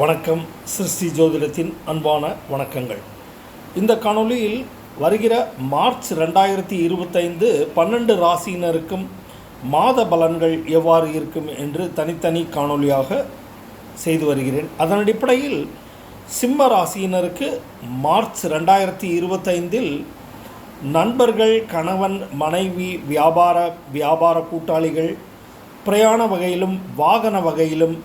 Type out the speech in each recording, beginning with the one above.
வணக்கம். சிருஷ்டி ஜோதிடத்தின் அன்பான வணக்கங்கள். இந்த காணொளியில் வருகிற மார்ச் ரெண்டாயிரத்தி இருபத்தைந்து பன்னெண்டு ராசியினருக்கும் மாத பலன்கள் எவ்வாறு இருக்கும் என்று தனித்தனி காணொளியாக செய்து வருகிறேன். அதன் அடிப்படையில் சிம்ம ராசியினருக்கு மார்ச் ரெண்டாயிரத்தி இருபத்தைந்தில் நண்பர்கள் கணவன் மனைவி வியாபார வியாபார கூட்டாளிகள் பிரயாண வகையிலும் வாகன வகையிலும்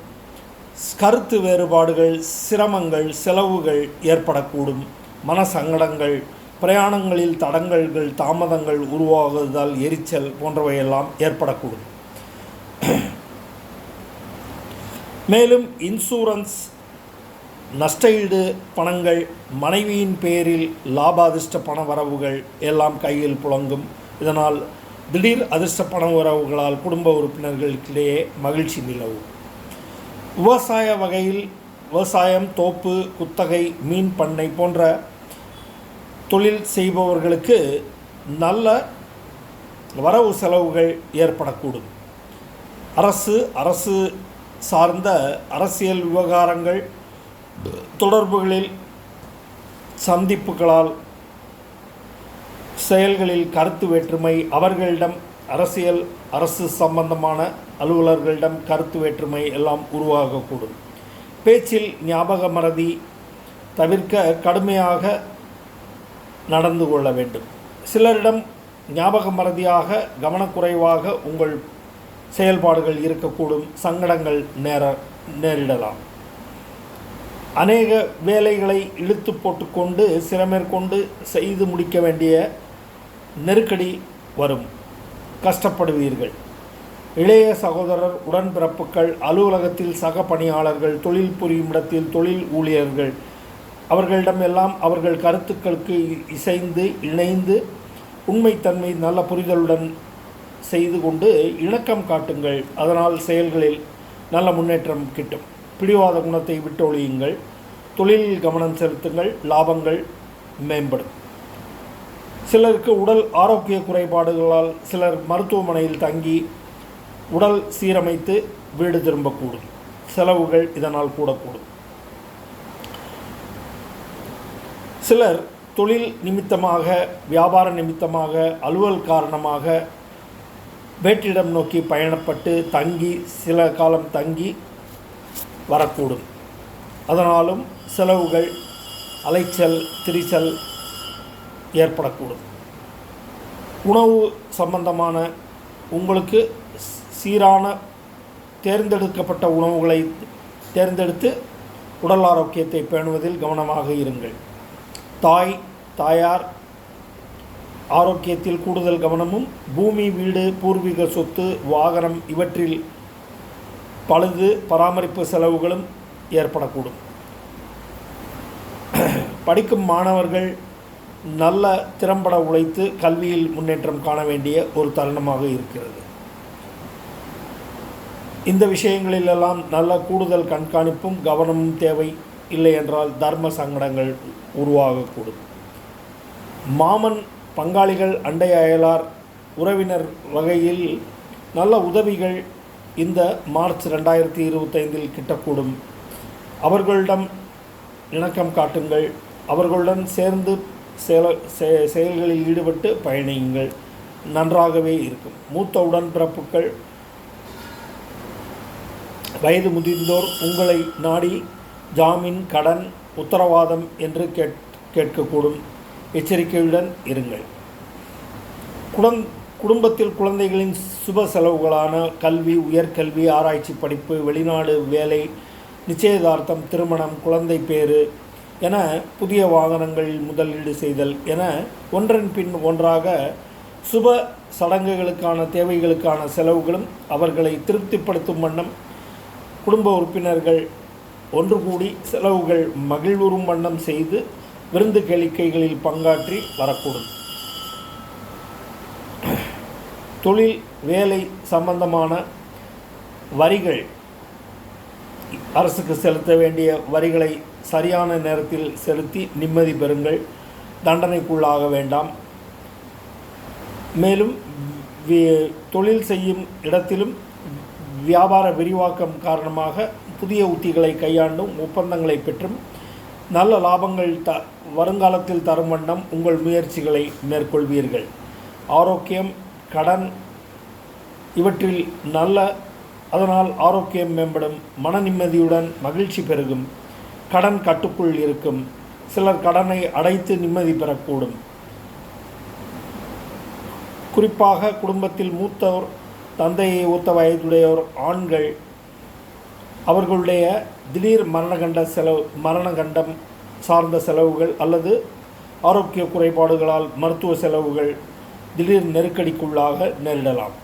கருத்து வேறுபாடுகள் சிரமங்கள் செலவுகள் ஏற்படக்கூடும். மன சங்கடங்கள் பிரயாணங்களில் தடங்கல்கள் தாமதங்கள் உருவாகுதல் எரிச்சல் போன்றவையெல்லாம் ஏற்படக்கூடும். மேலும் இன்சூரன்ஸ் நஷ்டஈடு பணங்கள் மனைவியின் பேரில் லாபாதிர்ஷ்ட பண வரவுகள் எல்லாம் கையில் புழங்கும். இதனால் திடீர் அதிர்ஷ்ட பண வரவுகளால் குடும்ப உறுப்பினர்களுக்கிடையே மகிழ்ச்சி நிலவும். விவசாய வகையில் விவசாயம் தோப்பு குத்தகை மீன் பண்ணை போன்ற தொழில் செய்பவர்களுக்கு நல்ல வரவு செலவுகள் ஏற்படக்கூடும். அரசு அரசு சார்ந்த அரசியல் விவகாரங்கள் தொடர்புகளில் சந்திப்புகளால் செயல்களில் கருத்து வேற்றுமை அவர்களிடம் அரசியல் அரசு சம்பந்தமான அலுவலர்களிடம் கருத்து வேற்றுமை எல்லாம் உருவாகக்கூடும். பேச்சில் ஞாபக மறதி தவிர்க்க கடுமையாக நடந்து கொள்ள வேண்டும். சிலரிடம் ஞாபக மறதியாக கவனக்குறைவாக உங்கள் செயல்பாடுகள் இருக்கக்கூடும். சங்கடங்கள் நேர நேரிடலாம். அநேக வேலைகளை இழுத்து போட்டுக்கொண்டு சிரமேற்கொண்டு செய்து முடிக்க வேண்டிய நெருக்கடி வரும். கஷ்டப்படுவீர்கள். இளைய சகோதரர் உடன்பிறப்புகள் அலுவலகத்தில் சக பணியாளர்கள் தொழில் புரியும் இடத்தில் தொழில் ஊழியர்கள் அவர்களிடமெல்லாம் அவர்கள் கருத்துக்களுக்கு இசைந்து இணைந்து உண்மைத்தன்மை நல்ல புரிதலுடன் செய்து கொண்டு இணக்கம் காட்டுங்கள். அதனால் செயல்களில் நல்ல முன்னேற்றம் கிட்டும். பிடிவாத குணத்தை விட்டொழியுங்கள். தொழிலில் கவனம் செலுத்துங்கள். லாபங்கள் மேம்படும். சிலருக்கு உடல் ஆரோக்கிய குறைபாடுகளால் சிலர் மருத்துவமனையில் தங்கி உடல் சீரமைத்து வீடு திரும்பக்கூடும். செலவுகள் இதனால் கூடக்கூடும். சிலர் தொழில் நிமித்தமாக வியாபார நிமித்தமாக அலுவல் காரணமாக வேற்றிடம் நோக்கி பயணப்பட்டு தங்கி சில காலம் தங்கி வரக்கூடும். அதனாலும் செலவுகள் அலைச்சல் திரிச்சல் ஏற்படக்கூடும். உணவு சம்பந்தமான உங்களுக்கு சீரான தேர்ந்தெடுக்கப்பட்ட உணவுகளை தேர்ந்தெடுத்து உடல் ஆரோக்கியத்தை பேணுவதில் கவனமாக இருங்கள். தாய் தாயார் ஆரோக்கியத்தில் கூடுதல் கவனமும் பூமி வீடு பூர்வீக சொத்து வாகனம் இவற்றில் பழுது பராமரிப்பு செலவுகளும் ஏற்படக்கூடும். படிக்கும் மாணவர்கள் நல்ல திறம்பட உழைத்து கல்வியில் முன்னேற்றம் காண வேண்டிய ஒரு தருணமாக இருக்கிறது. இந்த விஷயங்களிலெல்லாம் நல்ல கூடுதல் கண்காணிப்பும் கவனமும் தேவை இல்லை என்றால் தர்ம சங்கடங்கள் உருவாகக்கூடும். மாமன் பங்காளிகள் அண்டை அயலார் உறவினர் வகையில் நல்ல உதவிகள் இந்த மார்ச் ரெண்டாயிரத்தி இருபத்தைந்தில் கிட்டக்கூடும். அவர்களிடம் இணக்கம் காட்டுங்கள். அவர்களுடன் சேர்ந்து செயல செயல்களில் ஈடுபட்டு பயணியுங்கள். நன்றாகவே இருக்கும். மூத்த உடன்பிறப்புகள் வயது முதிர்ந்தோர் உங்களை நாடி ஜாமீன் கடன் உத்தரவாதம் என்று கேட் கேட்கக்கூடும். எச்சரிக்கையுடன் இருங்கள். குழந் குடும்பத்தில் குழந்தைகளின் சுப செலவுகளான கல்வி உயர்கல்வி ஆராய்ச்சி படிப்பு வெளிநாடு வேலை நிச்சயதார்த்தம் திருமணம் குழந்தை பேறு என புதிய வாகனங்கள் முதலீடு செய்தல் என ஒன்றன் பின் ஒன்றாக சுப சடங்குகளுக்கான தேவைகளுக்கான செலவுகளும் அவர்களை திருப்திப்படுத்தும் வண்ணம் குடும்ப உறுப்பினர்கள் ஒன்று கூடி செலவுகள் மகிழ்வுறும் வண்ணம் செய்து விருந்து கேளிக்கைகளில் பங்காற்றி வரக்கூடும். தொழில் வேலை சம்பந்தமான வரிகள் அரசுக்கு செலுத்த வேண்டிய வரிகளை சரியான நேரத்தில் செலுத்தி நிம்மதி பெறுங்கள். தண்டனைக்குள்ளாக வேண்டாம். மேலும் தொழில் செய்யும் இடத்திலும் வியாபார விரிவாக்கம் காரணமாக புதிய உத்திகளை கையாண்டும் ஒப்பந்தங்களை பெற்றும் நல்ல லாபங்கள் த வருங்காலத்தில் தரும் வண்ணம் உங்கள் முயற்சிகளை மேற்கொள்வீர்கள். ஆரோக்கியம் கடன் இவற்றில் நல்ல அதனால் ஆரோக்கியம் மேம்படும். மன நிம்மதியுடன் மகிழ்ச்சி பெருகும். கடன் கட்டுக்குள் இருக்கும். சிலர் கடனை அடைத்து நிம்மதி பெறக்கூடும். குறிப்பாக குடும்பத்தில் மூத்தோர் தந்தையை ஊத்த வயதுடையோர் ஆண்கள். அவர்களுடைய திடீர் மரணகண்ட செலவு மரணகண்டம் சார்ந்த செலவுகள் அல்லது ஆரோக்கிய குறைபாடுகளால் மருத்துவ செலவுகள் திடீர் நெருக்கடிக்குள்ளாக நேரிடலாம்.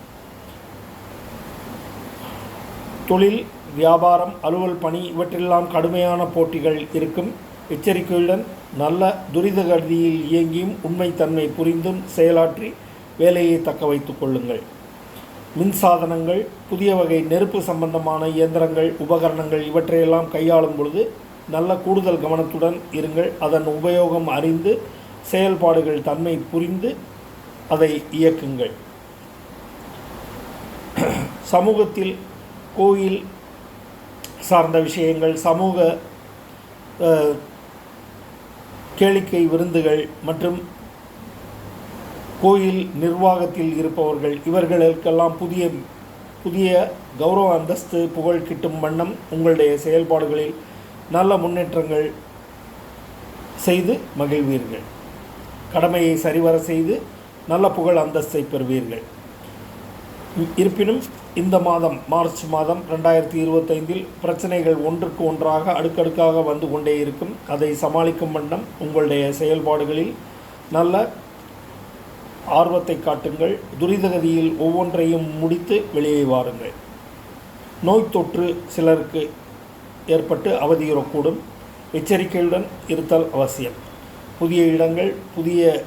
தொழில் வியாபாரம் அலுவல் பணி இவற்றெல்லாம் கடுமையான போட்டிகள் இருக்கும். எச்சரிக்கையுடன் நல்ல துரித கதியில் இயங்கியும் உண்மைத்தன்மை புரிந்தும் செயலாற்றி வேலையை தக்க வைத்து கொள்ளுங்கள். மின்சாதனங்கள் புதிய வகை நெருப்பு சம்பந்தமான இயந்திரங்கள் உபகரணங்கள் இவற்றையெல்லாம் கையாளும் பொழுது நல்ல கூடுதல் கவனத்துடன் இருங்கள். அதன் உபயோகம் அறிந்து செயல்பாடுகள் தன்மை புரிந்து அதை இயக்குங்கள். சமூகத்தில் கோயில் சார்ந்த விஷயங்கள் சமூக கேளிக்கை விருந்துகள் மற்றும் கோயில் நிர்வாகத்தில் இருப்பவர்கள் இவர்களுக்கெல்லாம் புதிய புதிய கௌரவ அந்தஸ்து புகழ் கிட்டும் வண்ணம் உங்களுடைய செயல்பாடுகளில் நல்ல முன்னேற்றங்கள் செய்து மகிழ்வீர்கள். கடமையை சரிவர செய்து நல்ல புகழ் அந்தஸ்தை பெறுவீர்கள். இருப்பினும் இந்த மாதம் மார்ச் மாதம் ரெண்டாயிரத்தி இருபத்தைந்தில் பிரச்சனைகள் ஒன்றுக்கு ஒன்றாக அடுக்கடுக்காக வந்து கொண்டே இருக்கும். அதை சமாளிக்கும் வண்ணம் உங்களுடைய செயல்பாடுகளில் நல்ல ஆர்வத்தை காட்டுங்கள். துரிதகதியில் ஒவ்வொன்றையும் முடித்து வெளியே வாருங்கள். நோய் தொற்று சிலருக்கு ஏற்பட்டு அவதியுறக்கூடும். எச்சரிக்கையுடன் இருத்தல் அவசியம். புதிய இடங்கள் புதிய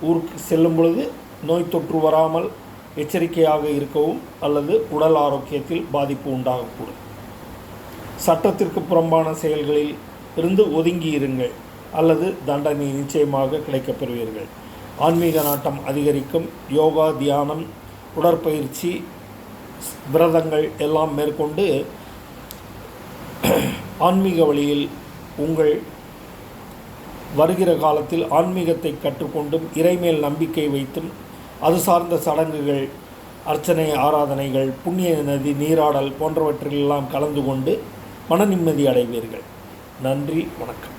ஊருக்கு செல்லும் பொழுது நோய் தொற்று வராமல் எச்சரிக்கையாக இருக்கவும் அல்லது உடல் ஆரோக்கியத்தில் பாதிப்பு உண்டாகக்கூடும். சட்டத்திற்கு புறம்பான செயல்களில் இருந்து ஒதுங்கி இருங்கள் அல்லது தண்டனை நிச்சயமாக கிடைக்கப் பெறுவீர்கள் ஆன்மீக நாட்டம் அதிகரிக்கும். யோகா தியானம் உடற்பயிற்சி விரதங்கள் எல்லாம் மேற்கொண்டு ஆன்மீக வழியில் உங்கள் வருகிற காலத்தில் ஆன்மீகத்தை கற்றுக்கொண்டும் இறைமேல் நம்பிக்கை வைத்தும் அது சார்ந்த சடங்குகள் அர்ச்சனை ஆராதனைகள் புண்ணிய நதி நீராடல் போன்றவற்றிலெல்லாம் கலந்து கொண்டு மன நிம்மதி அடைவீர்கள். நன்றி வணக்கம்.